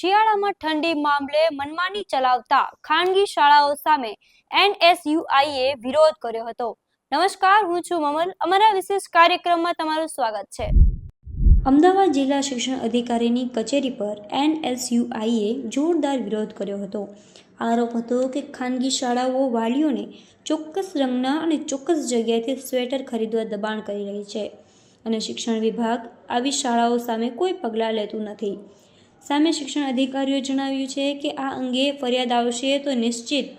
શિયાળામાં ઠંડી મામલે મનમાની ચલાવતા ખાનગી શાળાઓ સામે એનએસયુઆઈએ વિરોધ કર્યો હતો. નમસ્કાર, હું છું મમલ. અમારા વિશેષ કાર્યક્રમમાં તમારું સ્વાગત છે. અમદાવાદ જિલ્લા શિક્ષણ અધિકારીની કચેરી પર એનએસયુઆઈએ જોરદાર વિરોધ કર્યો હતો. આરોપ હતો કે ખાનગી શાળાઓ વાલીઓને ચોક્કસ રંગના અને ચોક્કસ જગ્યાએથી સ્વેટર ખરીદવા દબાણ કરી રહી છે અને શિક્ષણ વિભાગ આવી શાળાઓ સામે કોઈ પગલાં લેતું નથી. સામે શિક્ષણ અધિકારીઓએ જણાવ્યું છે કે આ અંગે ફરિયાદ આવશે તો નિશ્ચિત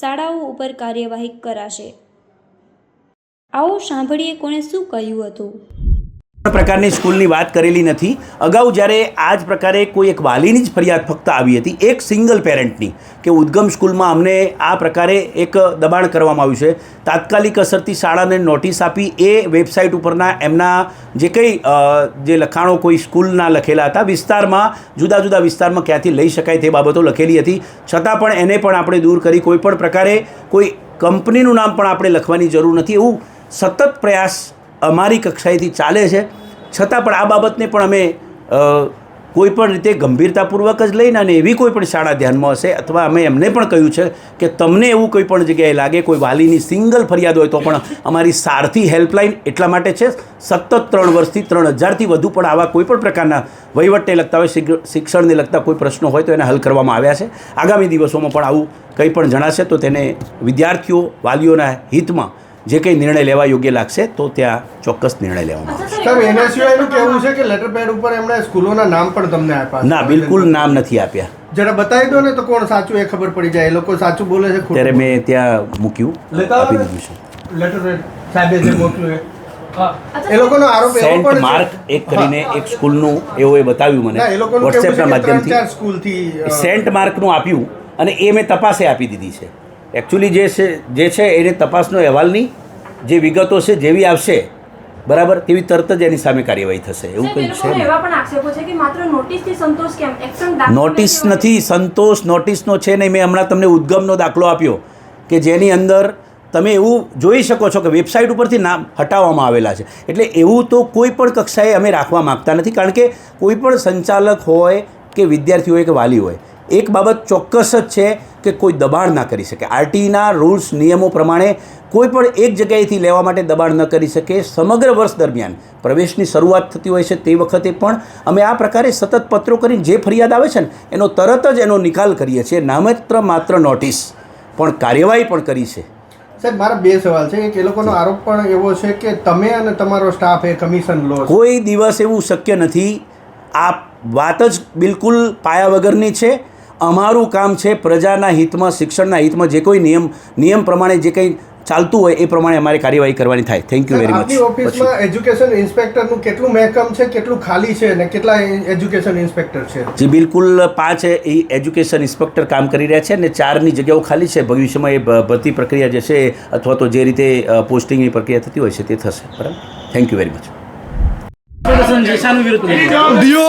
શાળાઓ ઉપર કાર્યવાહી કરાશે. આવો સાંભળીએ કોણે શું કહ્યું હતું. પ્રકારની સ્કૂલની વાત કરેલી નથી. અગાઉ જ્યારે આ જ પ્રકારે કોઈ એક વાલીની જ ફરિયાદ ફક્ત આવી હતી, એક સિંગલ પેરેન્ટની, કે ઉદ્ગમ સ્કૂલમાં અમને આ પ્રકારે એક દબાણ કરવામાં આવ્યું છે. તાત્કાલિક અસરથી શાળાને નોટિસ આપી એ વેબસાઇટ ઉપરના એમના જે કંઈ જે લખાણો કોઈ સ્કૂલના લખેલા હતા, વિસ્તારમાં, જુદા જુદા વિસ્તારમાં ક્યાંથી લઈ શકાય તે બાબતો લખેલી હતી. છતાં પણ એને પણ આપણે દૂર કરી કોઈ પણ પ્રકારે કોઈ કંપનીનું નામ પણ આપણે લખવાની જરૂર નથી. એવું સતત પ્રયાસ અમારી કક્ષાએથી ચાલે છે. છતાં પણ આ બાબતને પણ અમે કોઈપણ કોઈ પણ રીતે ગંભીરતાપૂર્વક જ લઈને અને એવી કોઈ પણ શાળા ધ્યાનમાં હશે અથવા અમે એમને પણ કહ્યું છે કે તમને એવું કોઈ પણ જગ્યાએ લાગે, કોઈ વાલીની સિંગલ ફરિયાદ હોય તો પણ અમારી સારથી હેલ્પલાઇન એટલા માટે છે. સતત ત્રણ વર્ષથી ત્રણ હજારથી વધુ પણ આવા કોઈ પણ પ્રકારના વહીવટને લગતા હોય શિક્ષણને લગતા કોઈ પ્રશ્નો હોય તો એને હલ કરવામાં આવ્યા છે. આગામી દિવસોમાં પણ આવું કંઈ પણ જણાશે તો તેને વિદ્યાર્થીઓ, વાલીઓના હિતમાં જે કંઈ નિર્ણય લેવા યોગ્ય લાગશે તો ત્યાં ચોક્કસ નિર્ણય લેવામાં આવશે. સાહેબ એના સિવાયનું કહેવું છે કે લેટર પેડ ઉપર એમણે સ્કૂલોના નામ પણ તમને આપ્યા ના બિલકુલ નામ નથી આપ્યા. જરા બતાવી દો ને તો કોણ સાચું એ ખબર પડી જાય. એ લોકો સાચું બોલે છે ત્યારે મેં ત્યાં મૂક્યું લેતા આપી દીધું છે. લેટર પેડ સાહેબે જે મોકલ્યું એ. એ લોકોનો આરોપ એવો સેન્ટ પણ માર્ક એક કરીને એક સ્કૂલનું એઓએ બતાવ્યું મને વોટ્સએપના માધ્યમથી. સ્કૂલથી સેન્ટ માર્કનું આપ્યું અને એ મેં તપાસે આપી દીધી છે. એકચ્યુઅલી જે છે જે છે એને તપાસનો અહેવાલની જે વિગતો છે જેવી આવશે બરાબર તેવી તરત જ એની સામે કાર્યવાહી થશે. એવું કંઈ છે નોટિસ નથી સંતોષ નોટિસનો છે નહીં. મેં હમણાં તમને ઉદ્ગમનો દાખલો આપ્યો કે જેની અંદર તમે એવું જોઈ શકો છો કે વેબસાઇટ ઉપરથી નામ હટાવવામાં આવેલા છે. એટલે એવું તો કોઈ પણ કક્ષાએ અમે રાખવા માગતા નથી કારણ કે કોઈ પણ સંચાલક હોય કે વિદ્યાર્થી હોય કે વાલી હોય એક બાબત ચોક્કસ જ છે કે કોઈ દબાણ ના કરી શકે. આરટીના રૂલ્સ નિયમો પ્રમાણે કોઈ પણ એક જગ્યાએથી લેવા માટે દબાણ ન કરી શકે. સમગ્ર વર્ષ દરમિયાન પ્રવેશની શરૂઆત થતી હોય છે તે વખતે પણ અમે આ પ્રકારે સતત પત્રો કરીને જે ફરિયાદ આવે છે ને એનો તરત જ એનો નિકાલ કરીએ છીએ. નામત્ર માત્ર નોટિસ પણ કાર્યવાહી પણ કરી છે. સાહેબ મારા બે સવાલ છે. એક એ લોકોનો આરોપ પણ એવો છે કે તમે અને તમારો સ્ટાફ એ કમિશન લો કોઈ દિવસ એવું શક્ય નથી. આ વાત જ બિલકુલ પાયા વગરની છે. અમારું કામ છે પ્રજાના હિતમાં શિક્ષણના હિતમાં જે કોઈ નિયમ નિયમ પ્રમાણે જે કંઈ ચાલતું હોય એ પ્રમાણે અમારે કાર્યવાહી કરવાની થાય. થેન્ક યુ વેરી મચ ઓફિસમાં એજ્યુકેશન ઇન્સ્પેક્ટરનું કેટલું મહેકમ છે કેટલું ખાલી છે અને કેટલા એજ્યુકેશન ઇન્સ્પેક્ટર છે? જે બિલકુલ પાંચ એ એજ્યુકેશન ઇન્સ્પેક્ટર કામ કરી રહ્યા છે અને ચારની જગ્યાઓ ખાલી છે. ભવિષ્યમાં એ ભરતી પ્રક્રિયા જે છે અથવા તો જે રીતે પોસ્ટિંગની પ્રક્રિયા થતી હોય છે તે થશે. બરાબર? Thank you very much DO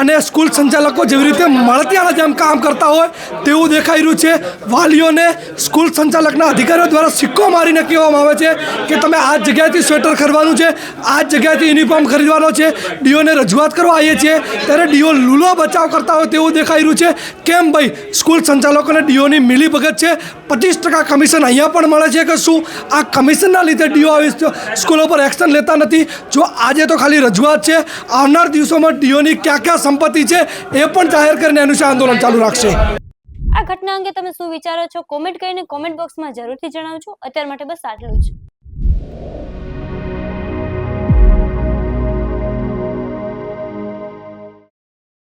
અને સ્કૂલ સંચાલકો જેવી રીતે મળતિયાના જેમ કામ કરતા હોય તેવું દેખાઈ રહ્યું છે. વાલીઓને સ્કૂલ સંચાલકના અધિકારીઓ દ્વારા સિક્કો મારીને કહેવામાં આવે છે કે તમે આ જગ્યાએથી સ્વેટર ખરીદવાનું છે, આ જગ્યાએથી યુનિફોર્મ ખરીદવાનો છે. ડીઓને રજૂઆત કરવા આવીએ છીએ. ત્યારે ડીઓ લૂલો બચાવ કરતા હોય તેવું દેખાઈ રહ્યું છે. કેમ ભાઈ? સ્કૂલ સંચાલકોને ડીઓની મિલી ભગત છે. પચીસ ટકા કમિશન અહીંયા પણ મળે છે કે શું? આ કમિશનના લીધે ડીઓ આવી સ્કૂલો પર એક્શન લેતા નથી. જો આજે તો ખાલી રજૂઆત છે. આવનાર દિવસોમાં ડીઓની ક્યાં ક્યાં સંપત્તિ છે, એ પણ જાહેર કરીને એનું આંદોલન ચાલુ રાખશે. આ ઘટના અંગે તમે શું વિચારો છો? કોમેન્ટ કરીને કોમેન્ટ બોક્સમાં જરૂરથી જણાવજો. અત્યાર માટે બસ આટલું જ.